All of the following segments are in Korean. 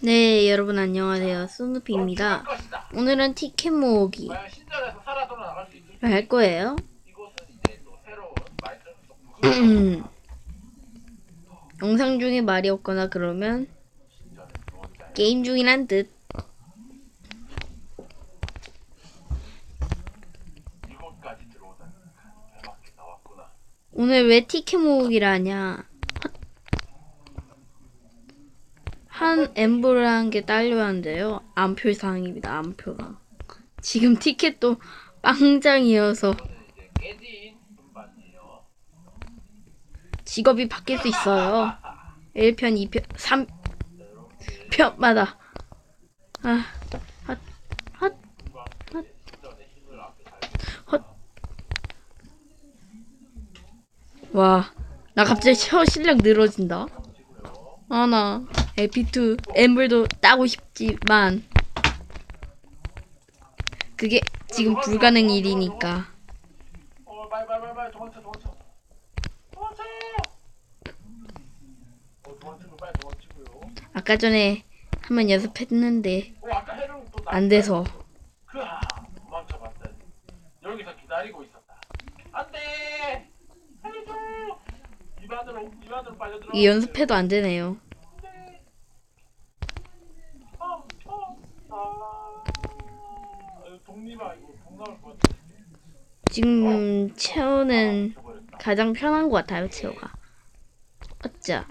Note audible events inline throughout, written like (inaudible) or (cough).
네, 여러분 안녕하세요. 스누피입니다. 오늘은 티켓 있을지 할 거예요. (clears throat) 영상 중에 말이 없거나 그러면 게임 중이란 나왔구나 오늘 왜 티켓 모으기를 하냐? 한한게 딸려야 하는데요. 암표상입니다. 암표상. 지금 티켓도 빵장이어서 직업이 바뀔 수 있어요. 1편, 2편, 3편마다. 아, 핫, 핫, 핫, 헛. 와, 나 갑자기 혀 실력 늘어진다. 아, 나 에피투 엠블도 따고 싶지만 그게 지금 불가능 일이니까. 아까 전에 한번 연습했는데 안 돼서 이 연습해도 안 되네요. 안돼 어, 어, 아. 아유, 독립아 이거 동남을 것 같아 지금 채우는. 가장 편한 것 같아요, 채우가. 어짜.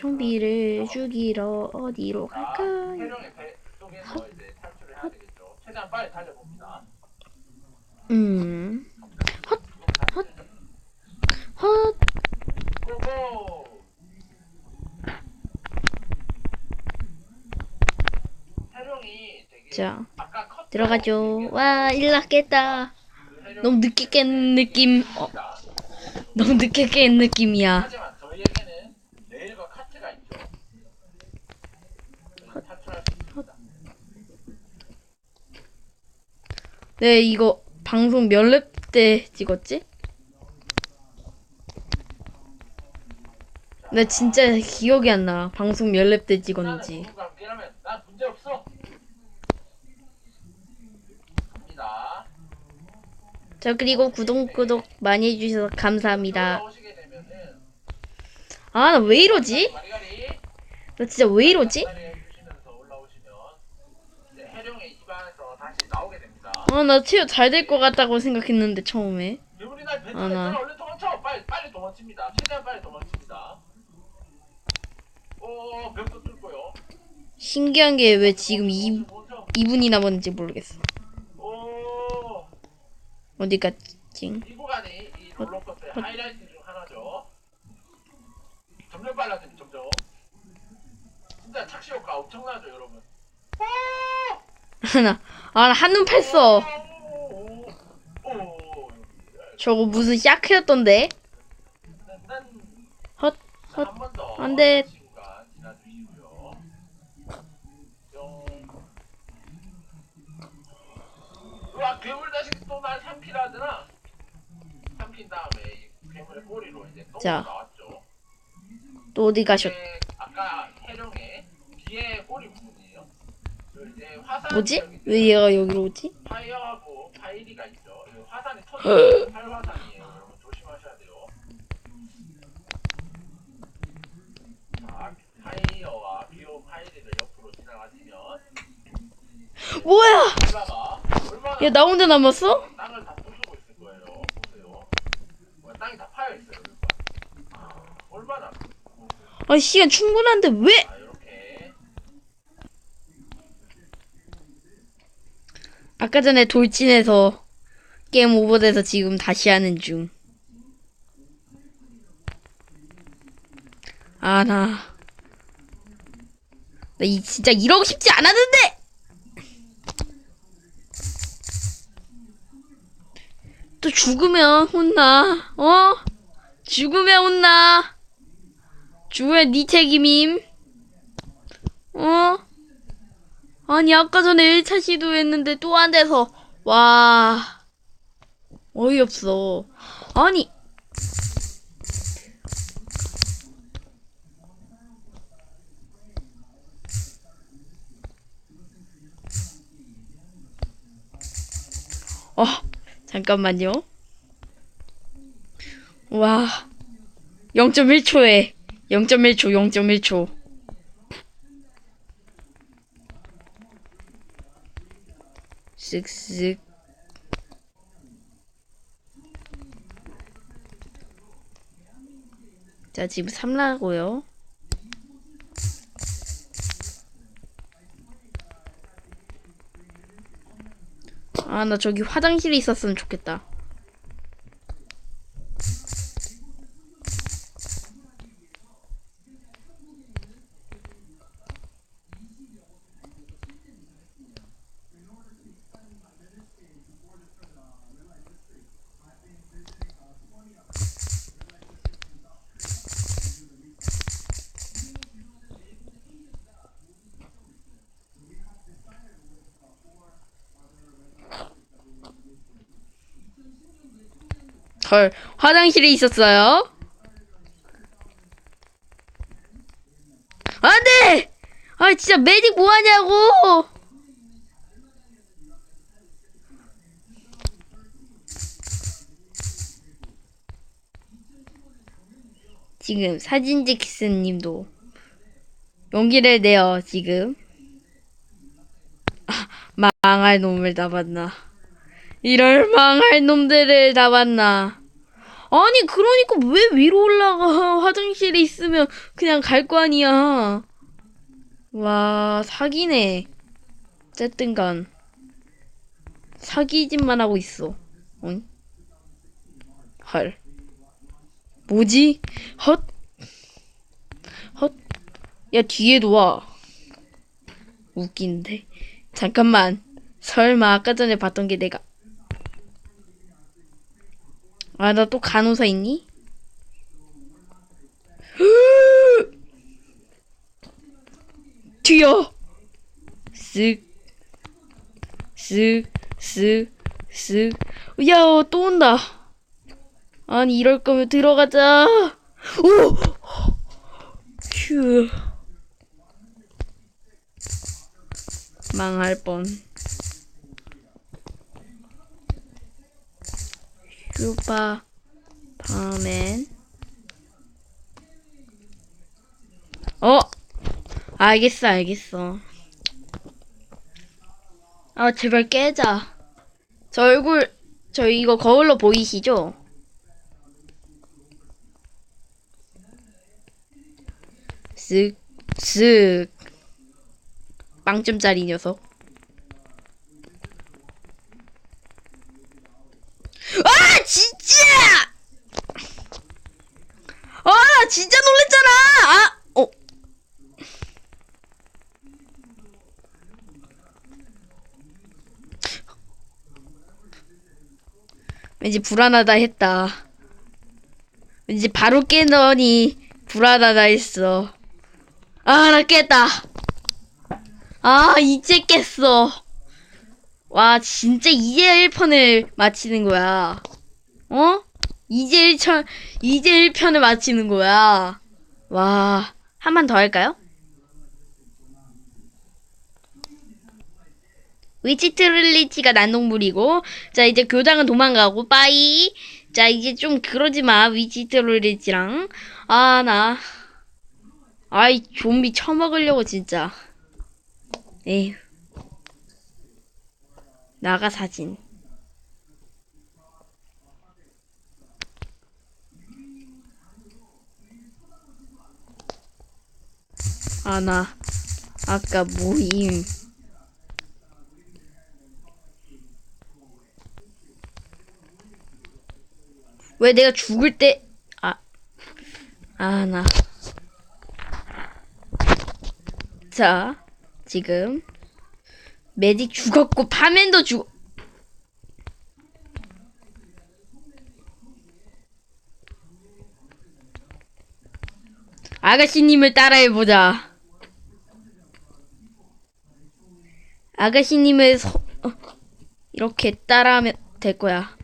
좀비를 죽이러 어디로 자, 갈까요? 해령의 배 속에서 이제 탈출을 해야 되겠죠 최대한 빨리 달려봅니다 음. 헛, 헛, 헛. 고고 해령이 되게 자, 들어가죠. 와, 일 났겠다. 해령이 너무 늦게 깬 느낌. 어, 너무 늦게 깬 느낌이야. 네, 이거 방송 몇랩때 찍었지? 나 진짜 기억이 안 나. 방송 몇랩때 찍었는지. 자, 그리고 구독, 구독 많이 해주셔서 감사합니다. 아, 나 왜 이러지? 나 진짜 왜 이러지? 아, 나 치유 잘될 것 같다고 생각했는데, 처음에. 괴물이 날 뱉어 아, 나. 있잖아. 얼른 도망쳐. 빨리 빨리 도망칩니다. 최대한 빨리 도망칩니다. 오 벽도 뚫고요. 신기한 게 왜 지금 2, 도망쳐. 2분이 남았는지 모르겠어. 오. 어디 갔지? 이 구간이 이 롤러코스터의 하이라이트 중 하나죠. 점점 빨라집니다. 점점. 진짜 착시 효과 엄청나죠, 여러분. 하나, 아, 나 한눈 오. 저거 무슨 샤크였던데? 난 헛, 헛. 안 돼. 괴물 다시 또날 삼키라더나. 삼킨 다음에 이 괴물의 꼬리로 이제 또 자. 나왔죠. 또 어디 가셨? 이게 아까 해룡의 뒤에 꼬리 부분이에요. 그 이제 화산 뭐지? 지역이 왜 얘가 여기로 오지? 파이어하고 파이리가 있죠. 이 화산이 터지는 활화산이에요. 여러분 조심하셔야 돼요. 자, 파이어와 비오 파이리를 옆으로 지나가시면 뭐야? 올라가 얘나 혼자 남았어? 땅을 다 부수고 있을 거예요. 보세요. 뭐 땅이 다 파여 있어요. 봐. 얼마나 아, 시간 충분한데 왜? 자, 이렇게 아까 전에 돌진해서 게임 오버돼서 지금 다시 하는 중. 아, 나. 나 이, 진짜 이러고 싶지 않았는데! 또 죽으면 혼나. 어? 죽으면 혼나. 죽으면 니 네 책임임. 어? 아니 아까 전에 1차 시도했는데 또 안 돼서 와 어이없어 아니 어? 잠깐만요. 와, 0.1초에 0.1초, 0.1초. 쓱쓱. 자, 지금 3라고요. 아, 나 저기 화장실에 있었으면 좋겠다. 헐, 화장실에 있었어요? 안 돼! 아, 진짜 매직 뭐 하냐고! 지금 사진지 키스님도 용기를 내요, 지금. 아, 망할 놈을 잡았나. 이럴 망할 놈들을 잡았나. 아니, 그러니까 왜 위로 올라가? (laughs) 화장실에 있으면 그냥 갈 거 아니야. 와, 사기네. 어쨌든 간. 사기짓만 하고 있어. 응? 헐. 뭐지? 헛. 헛. 야, 뒤에도 와. 웃긴데. 잠깐만. 설마 아까 전에 봤던 게 내가. 아, 나 또 간호사 있니? (gasps) 튀어! 쓱, 쓱, 쓱, 쓱. 야, 또 온다. 아니, 이럴 거면 들어가자. 오! 휴. 망할 뻔. 슈퍼 파맨 어? 알겠어 알겠어. 아 제발 깨자. 저 얼굴 저 이거 거울로 보이시죠? 쓱쓱 빵점짜리 녀석 아 진짜! 아 나 진짜 놀랬잖아! 아! 어. 왠지 불안하다 했다. 왠지 바로 깨더니 불안하다 했어. 아, 나 깼다. 아, 이제 깼어. 와, 진짜 이제 1편을 마치는 거야. 어? 이제 1편, 이제 1편을 마치는 거야. 와, 한 번 더 할까요? 위치트릴리티가 난동물이고, 자, 이제 교장은 도망가고, 빠이. 자, 이제 좀 그러지 마, 위치트릴리티랑. 아, 나. 아이, 좀비 처먹으려고, 진짜. 에휴. 나가 사진. 아, 나, 아까 모임. 왜 내가 죽을 때, 아, 아, 나. 자, 지금. 매직 죽었고 파맨도 죽. 아가씨님을 따라해보자. 아가씨님을 서, 어, 이렇게 따라하면 될 거야.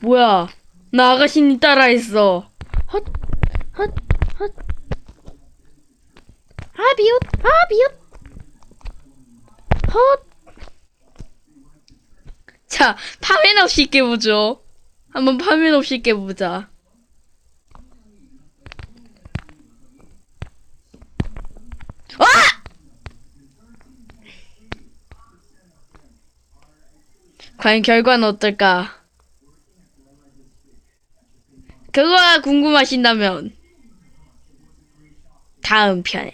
뭐야? 나 아가씨님 따라했어. 헛, 헛, 비웃 아 비웃 헛. 자 파면 없이 깨보죠. 한번 파면 없이 깨보자. 와! 과연 결과는 어떨까? 그거가 궁금하신다면 다음 편에